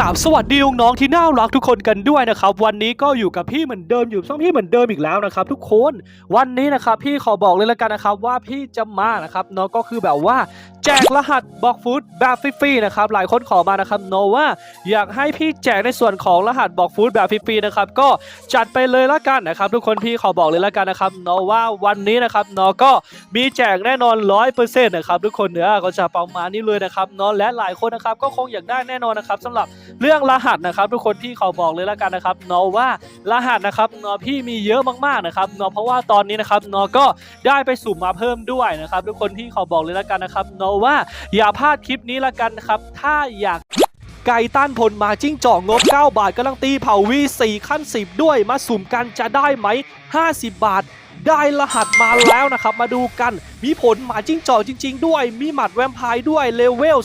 กราบสวัสดีน้องๆที่น่ารักทุกคนกันด้วยนะครับ วันนี้ก็อยู่กับพี่เหมือนเดิมอยู่ช่องพี่เหมือนเดิมอีกแล้วนะครับ ทุกคนวันนี้นะครับพี่ขอบอกเลยละกันนะครับว่าพี่จะมานะครับเนาะก็คือแบบว่าแจกรหัสบล็อกฟุตแบบฟรีๆนะครับหลายคนขอมานะครับเนว่าอยากให้พี่แจกในส่วนของรหัสบล็อกฟุตแบบฟรีๆนะครับก็จัดไปเลยละกันนะครับทุกคนพี่ขอบอกเลยละกันนะครับเนว่าวันนี้นะครับเนก็มีแจกแน่นอนร้อยเปอร์เซ็นต์นะครับทุกคนเนื้อก็จะประมาณนี้เลยนะครับเนและหลายคนนะครับก็คงอยากได้แน่นอนนะครับสำหรับเรื่องรหัสนะครับ ทุกคนพี่ขอบอกเลยละกันนะครับเนว่ารหัสนะครับเนพี่มีเยอะมากๆนะครับเนเพราะว่าตอนนี้นะครับเนก็ได้ไปสุ่มมาเพิ่มด้วยนะครับทุกคนพี่ขอบอกเลยละกันนะครับเนาว่าอย่าพลาดคลิปนี้ละกันครับ ถ้าอยากไก่ต้านผลมาจิ้งจอกงบ 9 บาทกำลังตีเผาวี 4 ขั้น 10 ด้วยมาสุ่มกันจะได้ไหม 50 บาท ได้รหัสมาแล้วนะครับ มาดูกันมีผลหมาจิ้งจอกจริง ๆ ด้วย มีหมัดแวมไพร์ด้วยเลเวล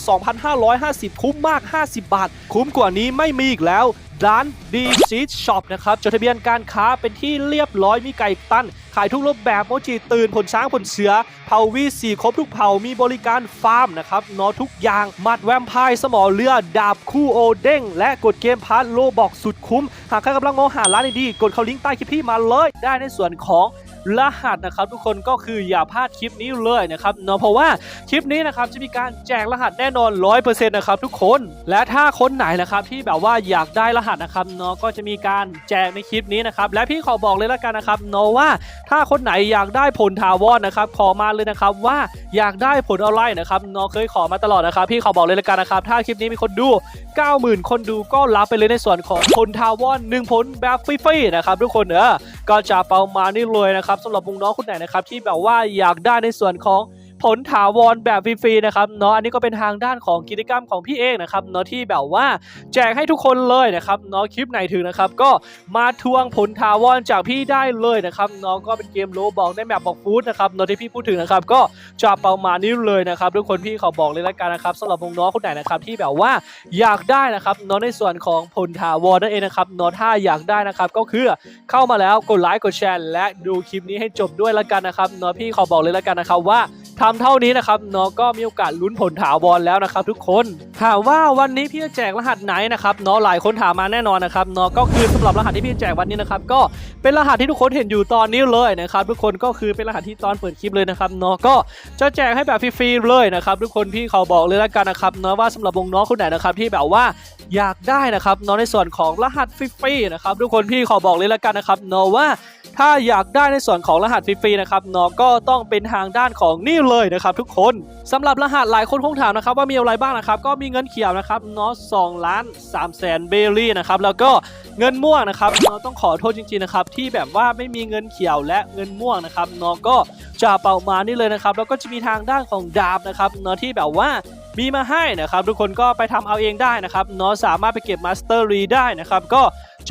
2,550 คุ้มมาก 50 บาท คุ้มกว่านี้ไม่มีอีกแล้ว ร้านดีซีช็อปนะครับจดทะเบียนการค้าเป็นที่เรียบร้อยมีไก่ตั้น ขายทุกรูปแบบโมจิตื่นผลช้างผลเสือเผาวีสีครบทุกเผามีบริการฟาร์มนะครับนอทุกอย่างมัดแวมไพร์สมอเรือดาบคู่โอเด้ง และกดเกมพาร์ทโลบอกสุดคุ้ม หากใครกำลังมองหาร้านดีๆกดเข้าลิงก์ใต้คลิปพี่มาเลย ได้ในส่วนของ รหัสนะครับทุกคนก็คืออย่าพลาดคลิปนี้เลยนะครับเนาะเพราะว่าคลิปนี้นะครับจะมีการแจกรหัสแน่นอน 100%นะครับทุกคน และถ้าคนไหนนะครับที่แบบว่าอยากได้รหัสนะครับเนาะก็จะมีการแจกในคลิปนี้นะครับและพี่ขอบอกเลยละกันนะครับเนาะว่า ถ้าคนไหนอยากได้ผลทาวอนนะครับขอมาเลยนะครับว่าอยากได้ผลอะไรนะครับเนาะเคยขอมาตลอดนะครับพี่ขอบอกเลยละกันนะครับถ้าคลิปนี้มีคนดู 90,000 คนดูก็รับไปเลยในส่วนของผลทาวอน1ผลแบบฟรีๆนะครับทุกคนเออ ก็จะประมาณนี้เลยนะครับสำหรับวงน้องคนไหนนะครับที่แบบว่าอยากได้ในส่วนของ ผลถาวรแบบฟรีๆนะครับเนาะอันนี้ก็เป็นทางด้านของกิจกรรมของพี่เองนะครับเนาะที่แบบว่าแจกให้ทุกคนเลยนะครับเนาะคลิปไหนถึงนะครับ ก็มาทวงผลถาวรจากพี่ได้เลยนะครับเนาะก็เป็นเกมโลบอกได้แบบบอกฟูดนะครับเนาะที่พี่พูดถึงนะครับ ก็จะประมาณนี้เลยนะครับทุกคนพี่ขอบอกเลยละกันนะครับสำหรับน้องคนไหนนะครับที่แบบว่าอยากได้นะครับเนาะในส่วนของผลถาวรนั่นเองนะครับเนาะถ้าอยากได้นะครับก็คือเข้ามาแล้วกดไลค์กดแชร์และดูคลิปนี้ให้จบด้วยละกันนะครับเนาะพี่ขอบอกเลยละกันนะครับว่า ทำเท่านี้นะครับเนาะก็มีโอกาสลุ้นผลถาวรแล้วนะครับทุกคนถามว่าวันนี้พี่จะแจกรหัสไหนนะครับเนาะหลายคนถามมาแน่นอนนะครับเนาะก็คือสำหรับรหัสที่พี่จแจกวันนี้นะครับก็เป็นรหัสที่ทุกคนเห็นอยู่ตอนนี้เลยนะครับทุกคนก็คือเป็นรหัสที่ตอนเปิดคลิปเลยนะครับเนาะก็จะแจกให้แบบฟรีๆเลยนะครับทุกคนพี่เขาบอกเลยละกันนะครับเนาะว่าสำหรับวงน้องคนไหนนะครับที่แบบว่าอยากได้นะครับเนาะในส่วนของรหัสฟรีๆนะครับทุกคนพี่ขอบอกเลยละกันนะครับเนาะว่าถ้าอยากได้ในส่วนของรหัสฟรีๆนะครับเนาะก็ต้องเป็นทางด้านของนี่เลยนะครับทุกคนสำหรับรหัสหลายคนคงถามนะครับว่ามีอะไรบ้างนะครับก็มีเงินเขียวนะครับเนาะสองล้านสามแสนเบลลี่นะครับแล้วก็เงินม่วงนะครับเนาะต้องขอโทษจริงๆนะครับที่แบบว่าไม่มีเงินเขียวและเงินม่วงนะครับเนาะก็จะเป่ามานี่เลยนะครับแล้วก็จะมีทางด้านของดาบนะครับเนาะที่แบบว่ามีมาให้นะครับทุกคนก็ไปทำเอาเองได้นะครับเนาะสามารถไปเก็บมาสเตอร์รีได้นะครับก็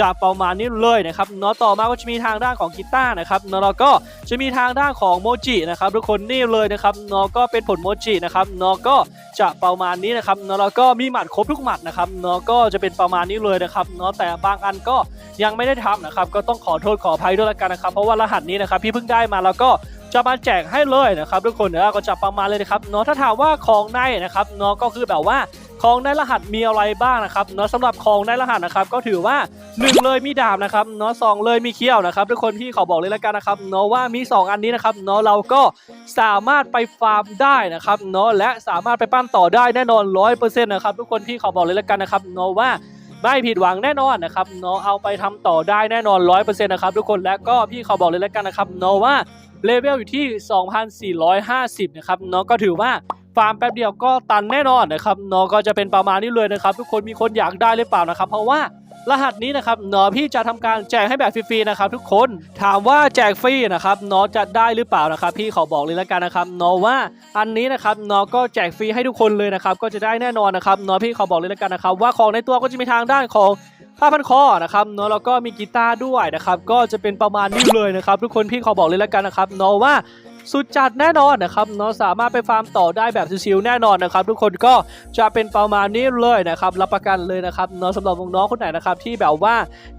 จะประมาณนี้เลยนะครับเนาะต่อมาก็จะมีทางด้านของกีตาร์นะครับเนาะแล้วก็จะมีทางด้านของโมจินะครับทุกคนนี่เลยนะครับเนาะก็เป็นผลโมจินะครับเนาะก็จะประมาณนี้นะครับเนาะแล้วก็มีหมัดครบทุกหมัดนะครับเนาะก็จะเป็นประมาณนี้เลยนะครับเนาะแต่บางอันก็ยังไม่ได้ทำนะครับก็ต้องขอโทษขออภัยด้วยละกันนะครับเพราะว่ารหัสนี้นะครับพี่เพิ่งได้มาแล้วก็ จะมาแจกให้เลยนะครับทุกคนเนาะก็จะประมาณเลยนะครับเนาะถ้าถามว่าของในนะครับเนาะก็คือแบบว่าของในรหัสมีอะไรบ้างนะครับเนาะสำหรับของในรหัสนะครับก็ถือว่า 1 เลยมีดาบนะครับเนาะสองเลยมีเขี้ยวนะครับทุกคนพี่ขอบอกเลยและกันนะครับเนาะว่ามี 2 อันนี้นะครับเนาะเราก็สามารถไปฟาร์มได้นะครับเนาะและสามารถไปปั้นต่อได้แน่นอน100%นะครับทุกคนพี่ขอบอกเลยและกันนะครับเนาะว่าไม่ผิดหวังแน่นอนนะครับเนาะเอาไปทำต่อได้แน่นอน100%นะครับทุกคนและก็พี่ขอบอกเลยและกันนะครับเนาะว่า เลเวลอยู่ที่ 2,450 นะครับเนาะก็ถือว่าฟาร์มแป๊บเดียวก็ตันแน่นอนนะครับเนาะก็จะเป็นประมาณนี้เลยนะครับ ทุกคนมีคนอยากได้หรือเปล่านะครับ เพราะว่า รหัสนี้นะครับนาะพี่จะทำการแจกให้แบบฟรีๆนะครับทุกคนถามว่าแจกฟรีนะครับนาะจะได้หรือเปล่านะครับพี่ขอบอกเลยและกันนะครับนาะว่าอันนี้นะครับนาะก็แจกฟรีให้ทุกคนเลยนะครับก็จะได้แน่นอนนะครับนาะพี่ขอบอกเลยและกันนะครับว่าของในตัวก็จะมีทางด้านของผ้าพันคอนะครับเนาะแล้วก็มีกีตาร์ด้วยนะครับก็จะเป็นประมาณนี้เลยนะครับทุกคนพี่ขอบอกเลยและกันนะครับเนาะว่า สุดจัดแน่นอนนะครับเนาะสามารถไปฟาร์มต่อได้แบบชิวๆแน่นอนนะครับทุกคนก็จะเป็นประมาณนี้เลยนะครับรับประกันเลยนะครับเนาะสำหรับน้องๆคนไหนนะครับที่แบบว่า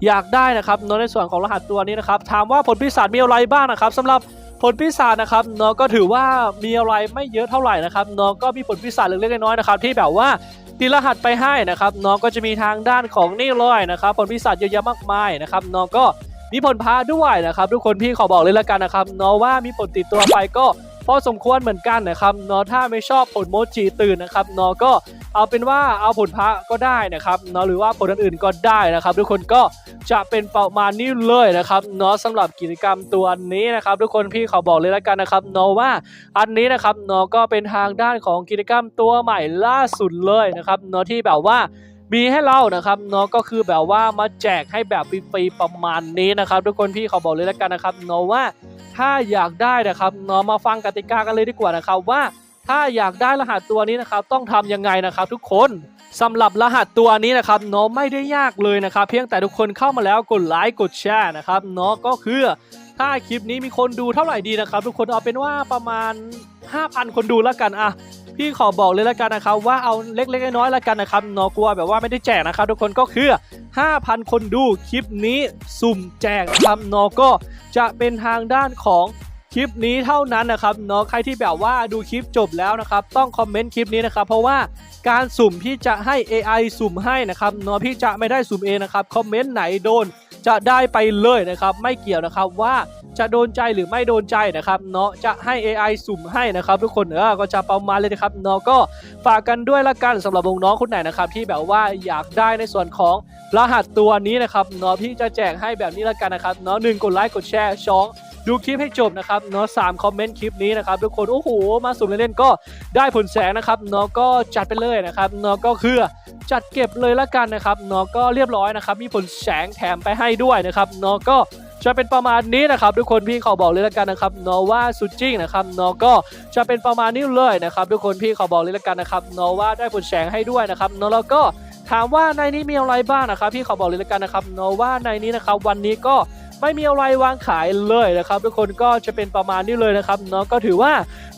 อยากได้นะครับเนาะในส่วนของรหัสตัวนี้นะครับถามว่าผลพิศาจมีอะไรบ้างนะครับสำหรับผลพิศาจนะครับเนาะก็ถือว่ามีอะไรไม่เยอะเท่าไหร่นะครับเนาะก็มีผลพิศาจเล็กๆน้อยๆนะครับที่แบบว่าติดรหัสไปให้นะครับน้องก็จะมีทางด้านของนี่เลยนะครับผลพิศาจเยอะแยะมากมายนะครับน้องก็ มีผลพาด้วยนะครับ ทุกคนพี่ขอบอกเลยละกันนะครับเน้องว่ามีผลติดตัวไปก็พอสมควรเหมือนกันนะครับเน้องถ้าไม่ชอบผลโมจิตื่นนะครับเน้องก็เอาเป็นว่าเอาผลพระก็ได้นะครับเน้องหรือว่าผลอื่นๆก็ได้นะครับ ทุกคนก็จะเป็นประมาณนี้เลยนะครับเนาะสำหรับกิจกรรมตัวนี้นะครับ ทุกคนพี่ขอบอกเลยละกันนะครับเนาะว่าอันนี้นะครับเนาะก็เป็นทางด้านของกิจกรรมตัวใหม่ล่าสุดเลยนะครับเนาะที่แบบว่า มีให้เรานะครับเนาะก็คือแบบว่ามาแจกให้แบบฟรีๆประมาณนี้นะครับ ทุกคนพี่ขอบอกเลยและกันนะครับเนาะว่าถ้าอยากได้นะครับเนาะมาฟังกติกากันเลยดีกว่านะครับว่าถ้าอยากได้รหัสตัวนี้นะครับต้องทำยังไงนะครับทุกคนสำหรับรหัสตัวนี้นะครับเนาะไม่ได้ยากเลยนะครับ เพียงแต่ทุกคนเข้ามาแล้วกดไลค์กดแชร์นะครับเนาะก็คือถ้าคลิปนี้มีคนดูเท่าไหร่ดีนะครับ ทุกคนเอาเป็นว่าประมาณ 5,000 คนดูแล้วกันอะ พี่ขอบอกเลยแล้วกันนะครับว่าเอาเล็กๆน้อยๆแล้วกันนะครับนาะกลัวแบบว่าไม่ได้แจกนะครับทุกคนก็คือ 5,000 คนดูคลิปนี้สุ่มแจกนะครับเนาะก็จะเป็นทางด้านของคลิปนี้เท่านั้นนะครับเนาะใครที่แบบว่าดูคลิปจบแล้วนะครับ ต้องคอมเมนต์คลิปนี้นะครับ เพราะว่าการสุ่มพี่จะให้ AI สุ่มให้นะครับเนาะพี่จะไม่ได้สุ่มเองนะครับคอมเมนต์ไหนโดน จะได้ไปเลยนะครับไม่เกี่ยวนะครับว่าจะโดนใจหรือไม่โดนใจนะครับเนาะจะให้ AI สุ่มให้นะครับ ทุกคนเออก็จะประมาณเลยนะครับเนาะก็ฝากกันด้วยละกันสำหรับน้องคนไหนนะครับที่แบบว่าอยากได้ในส่วนของรหัสตัวนี้นะครับเนาะพี่จะแจกให้แบบนี้ละกันนะครับเนาะหนึ่งกดไลค์กดแชร์สองดูคลิปให้จบนะครับเนาะสามคอมเมนต์คลิปนี้นะครับทุกคนโอ้โหมาสุ่มเล่นๆก็ได้ผลแสงนะครับเนาะก็จัดไปเลยนะครับเนาะก็คือ จัดเก็บเลยละกันนะครับเนาะก็เรียบร้อยนะครับ มีผลแสงแถมไปให้ด้วยนะครับเนาะก็จะเป็นประมาณนี้นะครับ ทุกคนพี่ขอบอกเลยละกันนะครับเนาะว่าสุดจริงนะครับเนาะก็จะเป็นประมาณนี้เลยนะครับทุกคนพี่ขอบอกเลยละกันนะครับเนาะว่าได้ผลแสงให้ด้วยนะครับเนาะแล้วก็ถามว่าในนี้มีอะไรบ้างนะครับ พี่ขอบอกเลยละกันนะครับเนาะว่าในนี้นะครับวันนี้ก็ ไม่มีอะไรวางขายเลยนะครับ ทุกคนก็จะเป็นประมาณนี้เลยนะครับเนาะก็ถือว่า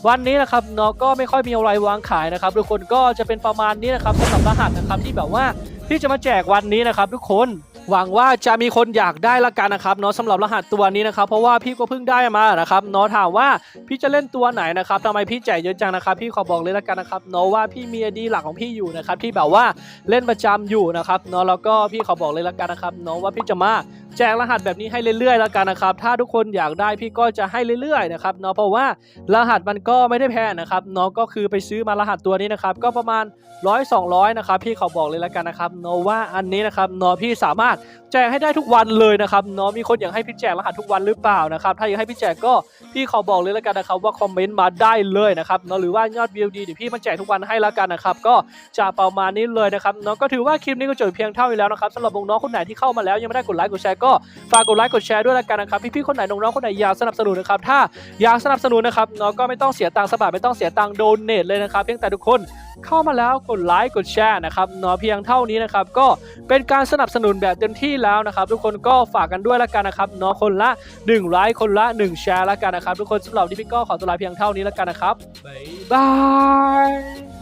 วันนี้นะครับเนาะก็ไม่ค่อยมีอะไรวางขายนะครับ ทุกคนก็จะเป็นประมาณนี้นะครับสำหรับรหัสนะครับที่แบบว่าที่จะมาแจกวันนี้นะครับทุกคนหวังว่าจะมีคนอยากได้ละกันนะครับเนาะสำหรับรหัสตัวนี้นะครับ เพราะว่าพี่ก็เพิ่งได้มานะครับเนาะถามว่าพี่จะเล่นตัวไหนนะครับทำไมพี่แจกเยอะจังนะครับ พี่ขอบอกเลยละกันนะครับเนาะว่าพี่มีไอดีหลักของพี่อยู่นะครับที่แบบว่าเล่นประจำอยู่นะครับเนาะแล้วก็พี่ขอบอกเลยละกันนะครับเนาะว่าพี่จะมา แจกรหัสแบบนี้ให้เรื่อยๆแล้วกันนะครับ ถ้าทุกคนอยากได้พี่ก็จะให้เรื่อยๆนะครับเนาะเพราะว่ารหัสมันก็ไม่ได้แพงนะครับเนาะก็คือไปซื้อมารหัสตัวนี้นะครับก็ประมาณ100 200นะครับพี่ขอบอกเลยแล้วกันนะครับเนาะว่าอันนี้นะครับเนาะพี่สามารถแจกให้ได้ทุกวันเลยนะครับเนาะมีคนอยากให้พี่แจกรหัสทุกวันหรือเปล่านะครับถ้าอยากให้พี่แจกก็พี่ขอบอกเลยแล้วกันนะครับว่าคอมเมนต์มาได้เลยนะครับเนาะหรือว่ายอดวิวดีเดี๋ยวพี่มาแจกทุกวันให้แล้วกันนะครับก็จะประมาณนี้เลยนะครับเนาะก็ถือว่าคลิปนี้ก็จบเพียงเท่านี้แล้วนะครับสำหรับน้องๆคนไหนที่เข้ามาแล้วยังไม่ได้กดไลค์กดแชร์กฝากกดไลค์กดแชร์ด้วยแล้วกันนะครับพี่ๆคนไหนน้องๆคนไหนอยากสนับสนุนนะครับถ้าอยากสนับสนุนนะครับเนาะก็ไม่ต้องเสียตังค์สกบาทไม่ต้องเสียตังค์โดเนทเลยนะครับ เพียงแต่ทุกคนเข้ามาแล้วกดไลค์กดแชร์นะครับเนาะเพียงเท่านี้นะครับก็เป็นการสนับสนุนแบบเต็มที่แล้วนะครับ ทุกคนก็ฝากกันด้วยละกันนะครับเนาะคนละ1ไลค์คนละ 1 แชร์ละกันนะครับ ทุกคนสำหรับวันนี้พี่ก็ขอตัวลาเพียงเท่านี้ละกันนะครับบ๊ายบาย